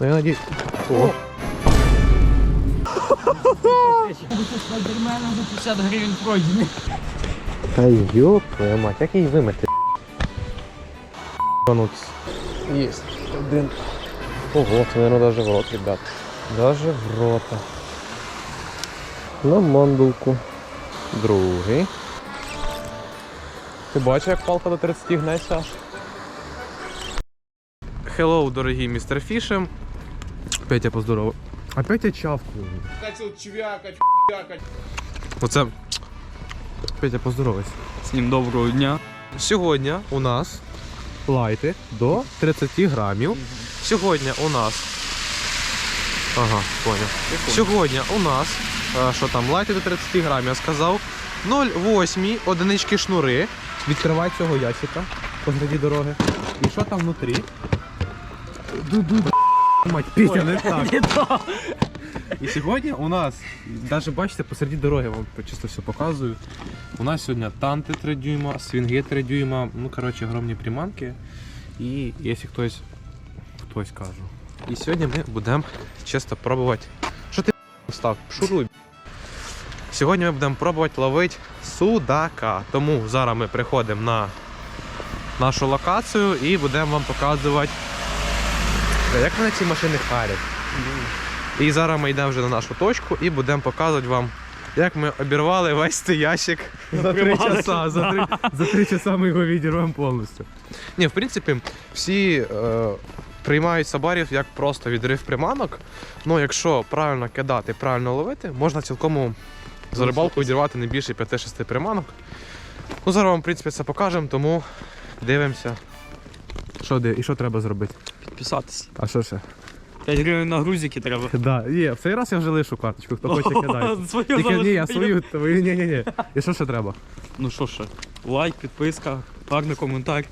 Ну я надіюсь. О, Спайдермена за 50 гривень пройдений. та йоп, твою мать, як її вимити? Єсть. Один. Ого, це, наверное, даже в рот, ребят. Даже в рота. На мандулку. Другий. Ти бачиш, як палка до 30 гнеться? Hello, дорогі містер Фішем. Петя, поздоров. Опять я чавкую. Хотел чвякать, чвякать. Оце. Петя, поздоровайся. Всім доброго дня. Сьогодні у нас лайти до 30 грамів. Сьогодні у нас. Ага, поняв. Сьогодні у нас. Що там, лайти до 30 грамів, я сказав. 0,8 одинички шнури. Відкривай цього ящика посреди дороги. І що там внутрі? Ду-ду. Мать, Петя, не так. І сьогодні у нас, навіть бачите, посеред дороги вам чисто все показую. У нас сьогодні танти 3 дюйма, свінги 3 дюйма, ну коротше, огромні приманки. І якщо хтось, хтось кажу. І сьогодні ми будемо чисто пробувати. Що ти став? Шуруй. Сьогодні ми будемо пробувати ловити судака. Тому зараз ми приходимо на нашу локацію і будемо вам показувати. Бля, Як мене ці машини харять. І зараз ми йдемо вже на нашу точку і будемо показувати вам, як ми обірвали весь цей ящик за три часа. За три, за три часа ми його відірвемо повністю. Ні, в принципі, всі е, приймають сабарів як просто відрив приманок. Ну, якщо правильно кидати, правильно ловити, можна цілком за рибалку відірвати не більше 5-6 приманок. Ну, зараз вам, в принципі, це покажемо, тому дивимося. Що де і що треба зробити? Підписатися. А що ще? 5 гривень на грузики треба. Да, є, в цей раз я вже лишу карточку, хто хоче кидає. Свою Тільки ні, я залишив. свою, твою, ні, ні, ні. І що ще треба? Ну що ще? Лайк, підписка, гарний коментар.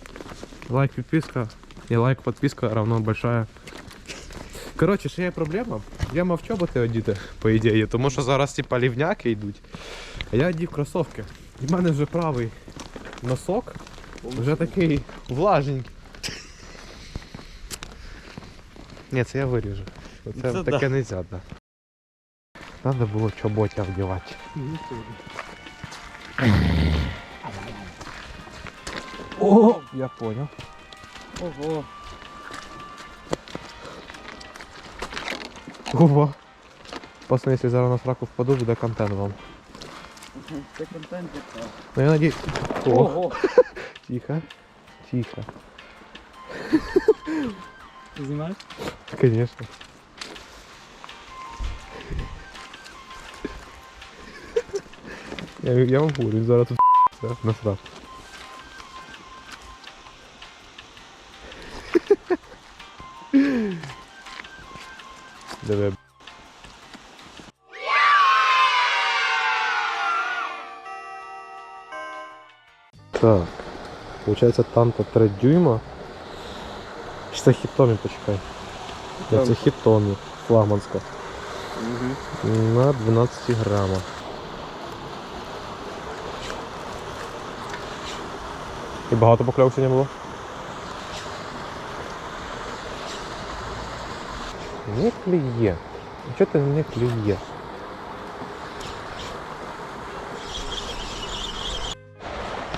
Лайк, підписка. І лайк, підписка равно большая. Коротше, ще є проблема. Я мав чоботи одіти, по ідеї, тому що зараз типа лівняки йдуть. А я одів кросовки. І в мене вже правий носок вже такий влажненький. Ні, це я виріжу. Це, Це таке да. не можна, да. Надо було чоботя вдівати. О, я понял. Ого. Ого. Пацаны, если зараз на сраку впаду, буде контент вам. Це контент. Ну я надеюсь... О, Ого. тихо. Тихо. Ти знімаєш? Конечно. Я, я вам говорю, він зараз тут да, насрав. Диви. Так. Получається танта 3 дюйма. Це хітомі, почекай. Ні, Це хітомі. Флагманська. На 12 грамах. І багато покльовок сьогодні було? Не клює. Чого ти не клює?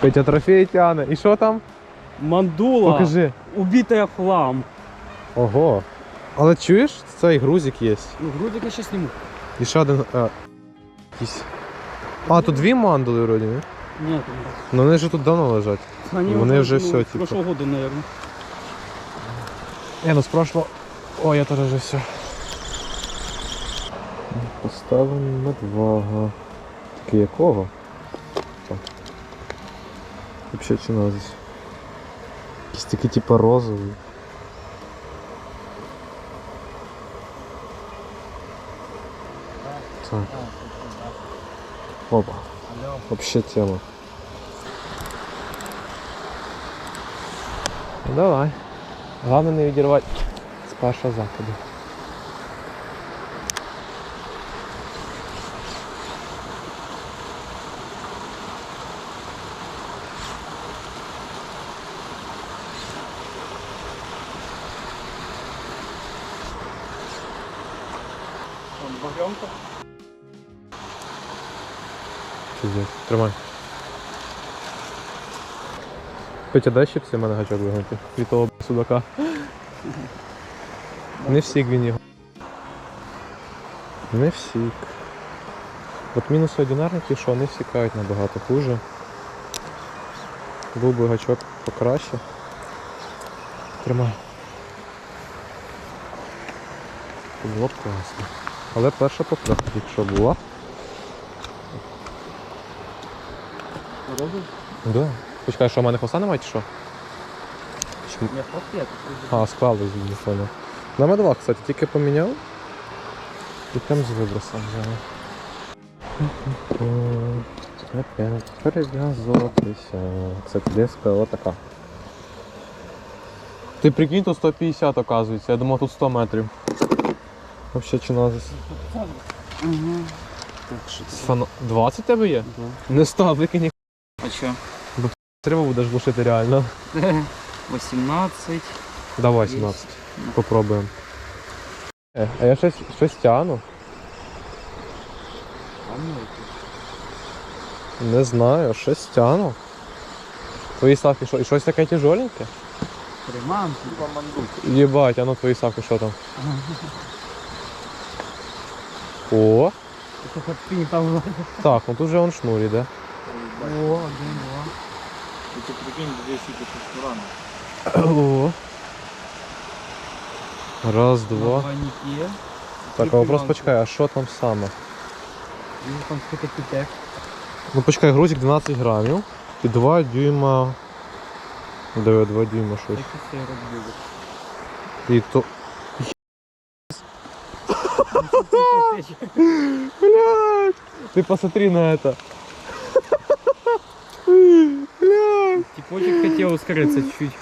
Петя трофей тяне. І що там? Мандула. Покажи. Убита як хлам. Ого. Але чуєш, цей грузик є. Ну, грудик я ще зніму. І ще один. А, якийсь. а тут дві мандули вроді, не? Ні, Ну вони ж тут давно лежать. там. Вони вже все, типу. Прошлого года, наверное. Не, ну з прошлого. О, я теж вже все. Поставимо медвага. Таке якого? Так. Взагалі ціна здесь. Якийсь такий типу розовий. Так. Опа. Вообще тема. Давай. Главное не відірвати з першого. Там багрянка. Тримай. Петя, дай щипси, в мене гачок вигнути. Від того судака. Не всік він його. Не всік. От мінуси одинарників, що вони всікають набагато хуже. Був би гачок покраще. Тримай. Було б класно. Але перша поправка, якщо була. Робив? Да. Почекай, що в мене хвоста немає чи що? Чи- А, склали не понял. На медва, кстати, тільки поміняв. І прям з вибросом взяв. Опять перев'язуватися. Кстати, диска отака. Ти прикинь, тут 150 оказується, я думав тут 100 метрів. Вообще чи назис. Фано... 20 тебе є? Не 100, викинь. А що? Треба будеш глушити реально. 18. Давай 17. Попробуємо. Е, а я щось, щось тяну. Не знаю, щось тяну. Твої ставки що? І щось таке тяжоленьке? Приманки. Єбать, а ну твої ставки що там? О, Ти там так, ну тут же он шнур іде. О, один, два. Ти прикинь, дві сіки рано. О. Раз, два. Двойники. Так, а вопрос почекай, а що там саме? Ну, там сколько пітек. Ну почекай, грузик 12 грамів і 2 дюйма. Да, 2 дюйма щось. Так і це робили. І то. Блядь! Ты посмотри на это. Блядь! Типочек хотел ускориться чуть-чуть.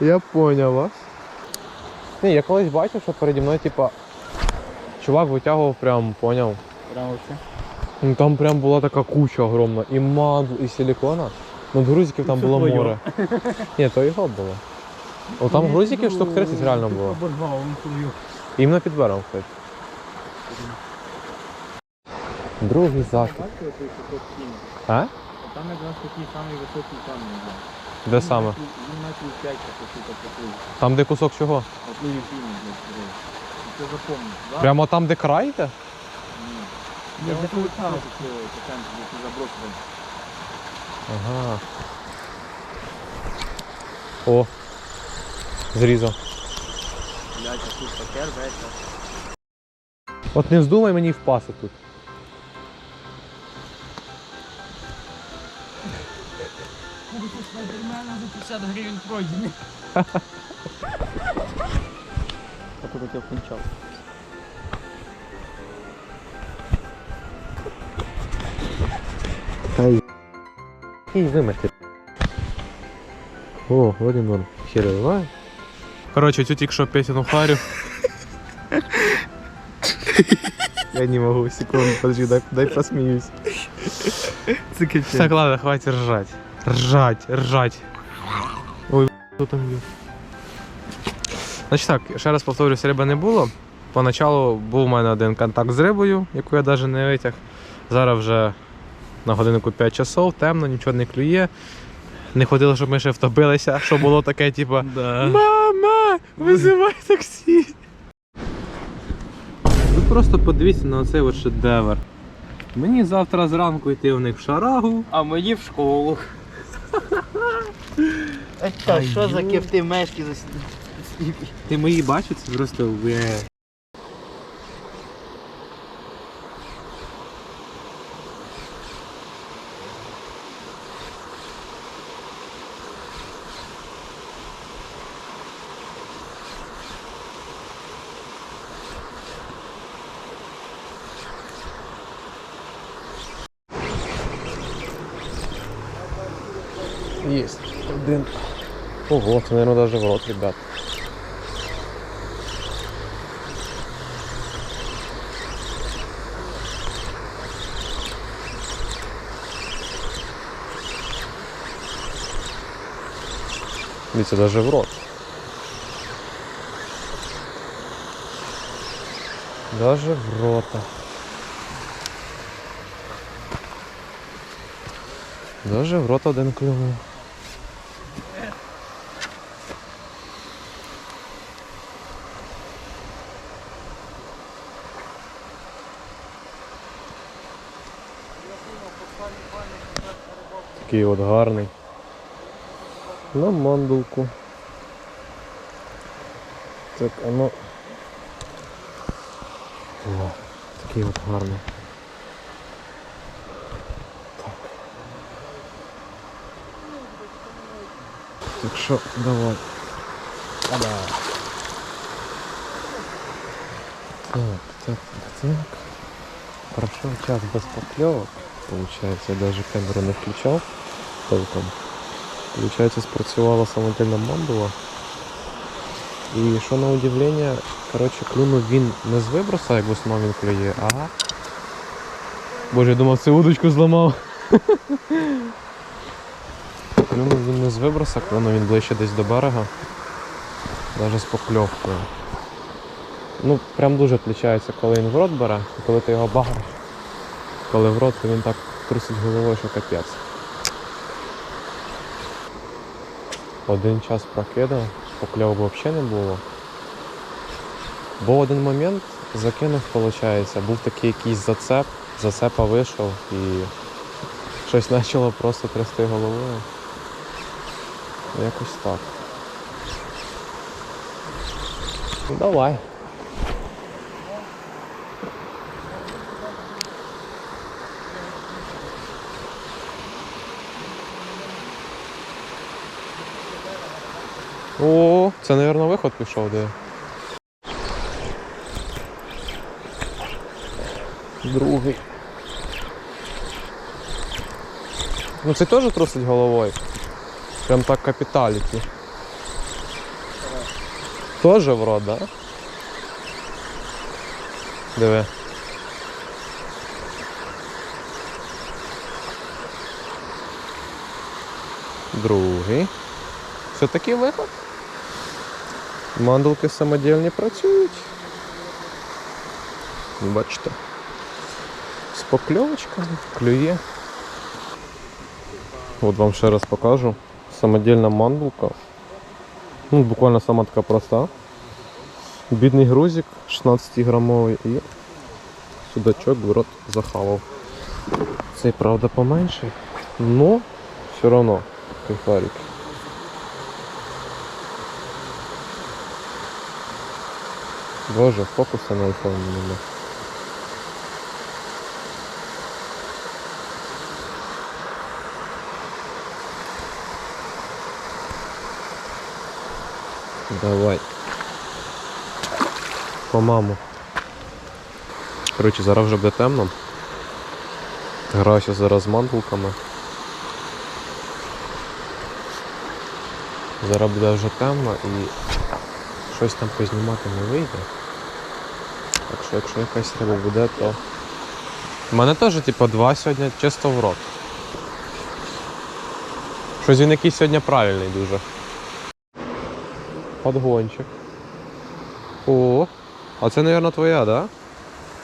Я понял вас. Ні, я колись бачив, що переді мною, типа, чувак витягував прям, поняв. Прям вообще. Ну там прям була така куча огромна. І мандл, і силікона. Ну, грузиків там було море. Ні, то його було. О, там грузиків штук 30 реально було. Іменно під берегом, кстати. Другий захід. А? Там якраз такий самий високий камінь. Де саме? Він метрів 5 по суті поплив. Там, де кусок чого? Прямо там, де край йде? Ні. Забросили. Ага. О. Зрізав. Блядь, тут таке рветься. От не вздумай мені впасти тут. Спайдермена за 50 гривень пройдений. А тут я включав. Ай. І вимити. О, вроді норм. Хер його Короче, цю тільки що харю. Я не могу, секунду, подожди, дай, дай посмеюсь. Це. Так, ладно, хватит ржать. Ржать, ржать. Ой, хто там є? Значить так, ще раз повторюсь, риби не було. Поначалу був у мене один контакт з рибою, яку я навіть не витяг. Зараз вже на годиннику 5 часов, темно, нічого не клює. Не ходило, щоб ми ще втопилися, що було таке, типу, Да. Визивай таксі. Ви просто подивіться на оцей от шедевр. Мені завтра зранку йти у них в шарагу. А мені в школу. А що за кефти мешки за Ти мої бачиш, це просто Есть. Один. Ого, це, наверное, даже в рот, ребят. Дивіться, даже в рот. Даже в рота. Даже в рот один клюнув. Такий от гарний. На мандулку. Так, а ну. О, такий от гарний. Так. Так що давай. Ада. Так, так, так. Прошел час без поклевок. Получается, я даже камеру не включав толком. Получается, спрацювала самодільна мандула. І що на удивлення, коротше, клюнув він не з виброса, як в основному він клює, а. Боже, я думав, це удочку зламав. Клюнув він не з виброса, клюнув він ближче десь до берега. Навіть з покльовкою. Ну, прям дуже відрізняється, коли він в рот бере, коли ти його багриш. Коли в рот, то він так трусить головою, що капець. Один час прокидав, покльову взагалі не було. Був один момент, закинув, виходить, був такий якийсь зацеп, зацепа вийшов і щось почало просто трясти головою. Якось так. Давай. О, це, мабуть, виход пішов, де. Другий. Ну це теж трусить головою. Прям так капіталіті. Тоже в рот, да? Диви. Другий. Це такий виход. Мандулки самодільні працюють. Бачите. З покльовочками, клює. От вам ще раз покажу. Самодільна мандулка. Ну, буквально сама така проста. Бідний грузик 16 грамовий і судачок в рот захавав. Цей, правда, поменший, но все одно кайфарик. Боже, фокуса на айфоні нема. Давай. По маму. Коротше, зараз вже буде темно. Граюся зараз з мандулками. Зараз буде вже темно і щось там познімати не вийде. Так що якщо якась риба буде, то. У мене теж типу два сьогодні чисто в рот. Щось він якийсь сьогодні правильний дуже. Подгончик. О, а це, мабуть, твоя, да?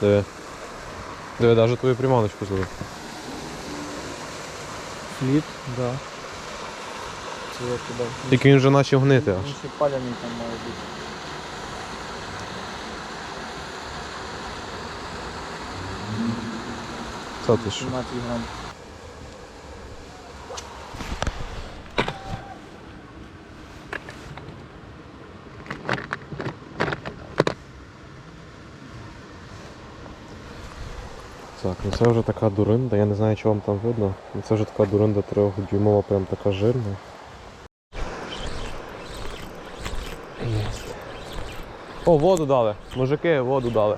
Диви. Диви, навіть твою приманочку зловив. Фліт, да. Це я туди. Тільки він вже почав гнити аж. Він ще паляний там має бути. Це ти що? Так, ну це вже така дуринда, я не знаю, чи вам там видно. Ну Це вже така дуринда трьохдюймова, прям така жирна. О, воду дали. Мужики, воду дали.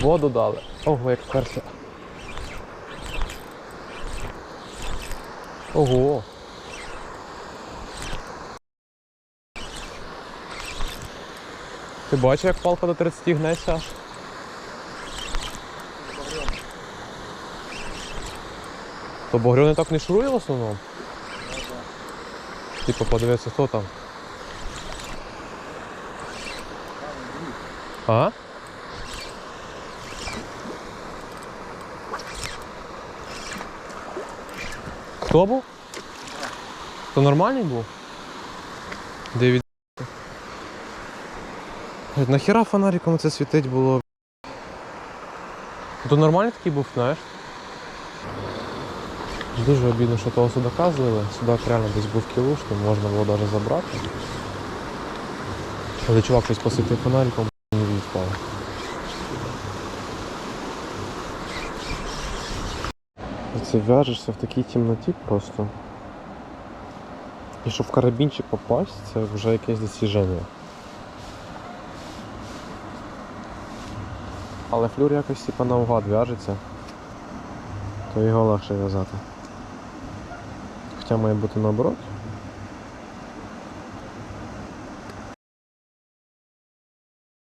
Воду дали. Ого, як вперся. Ого. Ти бачиш, як палка до 30 гнеться аж? То багрьоний так не шурує в основному? Типа подивитися, хто там. А? Хто був? То нормальний був? Девід. Нахіра фонариком це світить було? То нормальний такий був, знаєш? Дуже обідно, що того судака злили. Судак реально десь був кілушним, можна було навіть забрати. Але чувак щось посвітив фонариком і не Це в'яжешся в такій темноті просто. І щоб в карабінчик попасть, це вже якесь досіження. Але флюр якось типа наугад в'яжеться, то його легше в'язати. Хоча має бути наоборот.